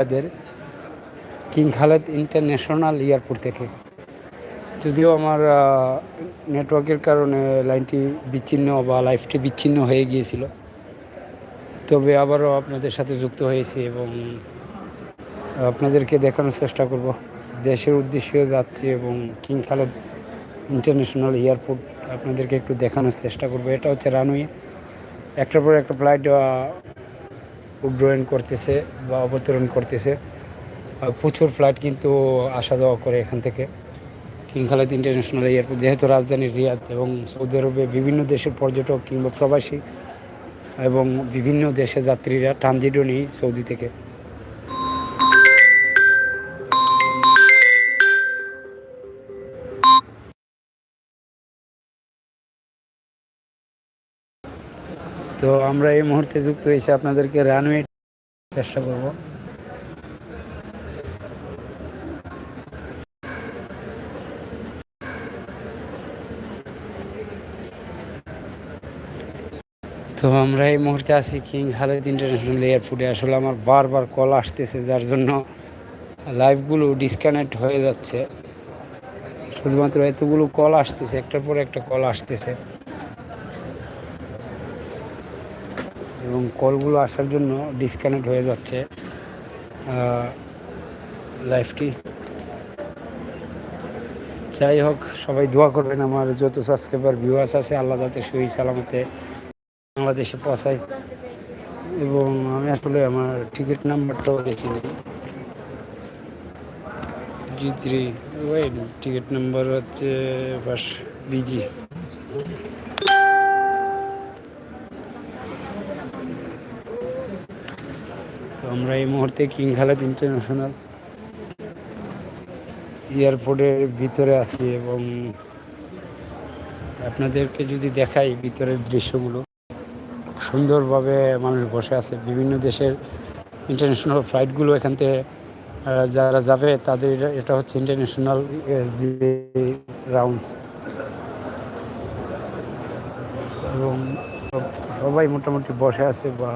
রিয়াদের king Khaled international airport থেকে। যদিও আমার নেটওয়ার্কের কারণে লাইনটি বিচ্ছিন্ন বা লাইফটি বিচ্ছিন্ন হয়ে গিয়েছিল। তবে আবারও আপনাদের সাথে যুক্ত হয়েছি এবং আপনাদেরকে দেখানোর চেষ্টা করব। দেশের উদ্দেশ্যে যাচ্ছি এবং কিং খালেদ ইন্টারন্যাশনাল এয়ারপোর্ট আপনাদেরকে একটু দেখানোর চেষ্টা করব। এটা হচ্ছে রানওয়ে। একটার পর একটা ফ্লাইট উড্ডয়ন করতেছে বা অবতরণ করতেছে। প্রচুর ফ্লাইট কিন্তু আসা যাওয়া করে এখান থেকে। কিং খালেদ ইন্টারন্যাশনাল এয়ারপোর্ট, যেহেতু রাজধানী রিয়াদ এবং সৌদি আরবে বিভিন্ন দেশের পর্যটক কিংবা প্রবাসী এবং বিভিন্ন দেশের যাত্রীরা, ট্রানজিটও নেই সৌদি থেকে। তো আমরা এই মুহূর্তে যুক্ত হয়েছি আপনাদেরকে রানওয়ে চেষ্টা করব। তো আমরা এই মুহূর্তে আছি কিং খালেদ ইন্টারন্যাশনাল এয়ারপোর্টে আসলে আমার বারবার কল আসতেছে, যার জন্য লাইভগুলো ডিসকানেক্ট হয়ে যাচ্ছে। শুধুমাত্র এতগুলো কল আসতেছে, একটার পর একটা কল আসতেছে। এবং কলগুলো আসার জন্য ডিসকানেক্ট হয়ে যাচ্ছে। লাইফটি যাই হোক, সবাই দোয়া করবেন আমার যত সাবস্ক্রাইবার ভিউয়ার্স আছে, আল্লাহ যাতে সহি সালামতে বাংলাদেশে পৌঁছায়। এবং আমি আসলে আমার টিকিট নাম্বারটাও দেখিনি। জি থ্রি টিকিট নাম্বার হচ্ছে বাস, বিজি। আমরা এই মুহূর্তে কিং খালেদ ইন্টারন্যাশনাল এয়ারপোর্টের ভিতরে আছি এবং আপনাদেরকে যদি দেখাই ভিতরের দৃশ্যগুলো সুন্দরভাবে মানুষ বসে আছে। বিভিন্ন দেশের ইন্টারন্যাশনাল ফ্লাইটগুলো এখান থেকে যারা যাবে তাদের এটা- এটা হচ্ছে ইন্টারন্যাশনাল যে রাউন্ডস এবং সবাই মোটামুটি বসে আছে বা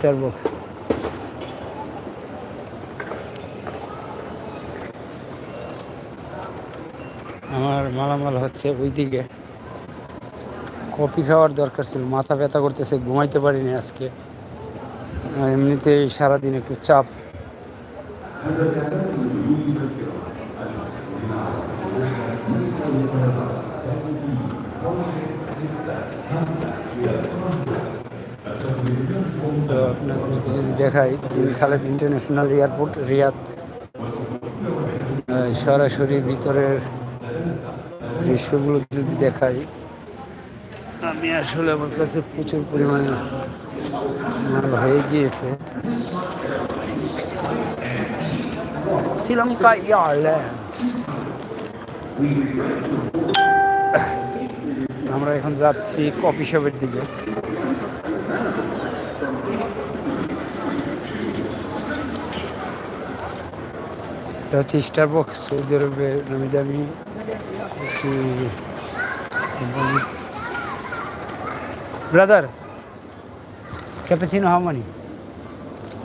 স্টারবক্স আমার মালামাল হচ্ছে ওইদিকে। কফি খাওয়ার দরকার ছিল মাথা ব্যথা করতেছে ঘুমাইতে পারিনি আজকে। আহ, এমনিতেই সারাদিন একটু চাপ। তো আপনাদেরকে যদি দেখাই। Khaled international airport, Riyadh. সরাসরি ভিতরের দৃশ্যগুলো যদি দেখাই। আমি আসলে আমার কাছে প্রচুর পরিমাণে মাল হয়ে গিয়েছে। শ্রীলঙ্কা এয়ারলাইন্স। আমরা এখন যাচ্ছি কফি শপের দিকে। এটা হচ্ছে স্টারবক্স সৌদি আরবে নামি দামি একটি brother cappuccino how money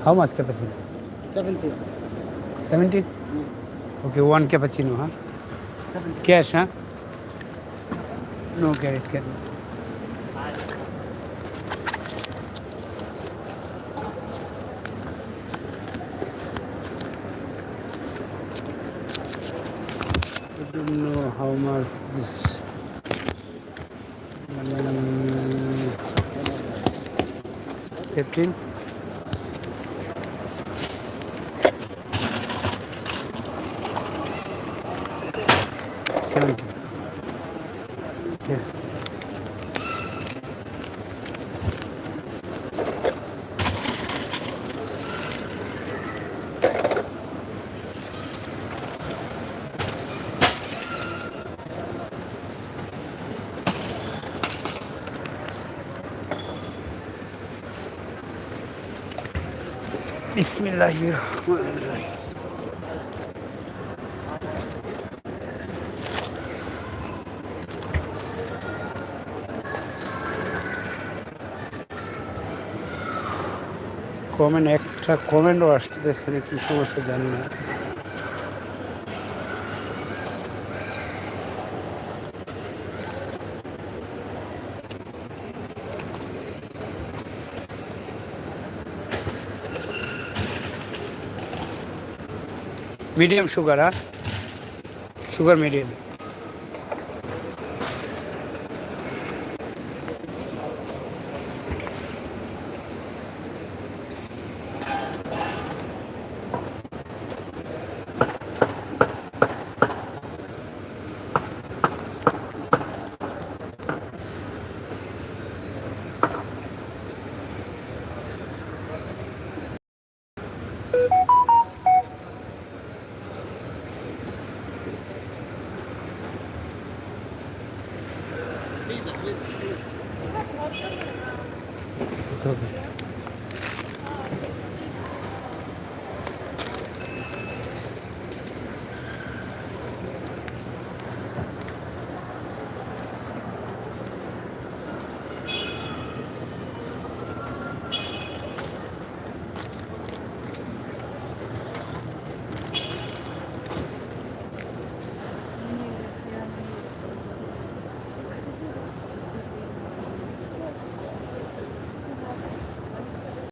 how much cappuccino Seventy. Seventy okay one cappuccino হ্যাঁ ক্যাশ হ্যাঁ no carat carat don't know how much this. Mm, Fifteen. Seventy. Yeah. Bismillahirrahmanirrahim. Comment একটা কমেন্টও আসতেছে না কি সমস্যা জানি না मीडियम शुगर हाँ शुगर मीडियम Как?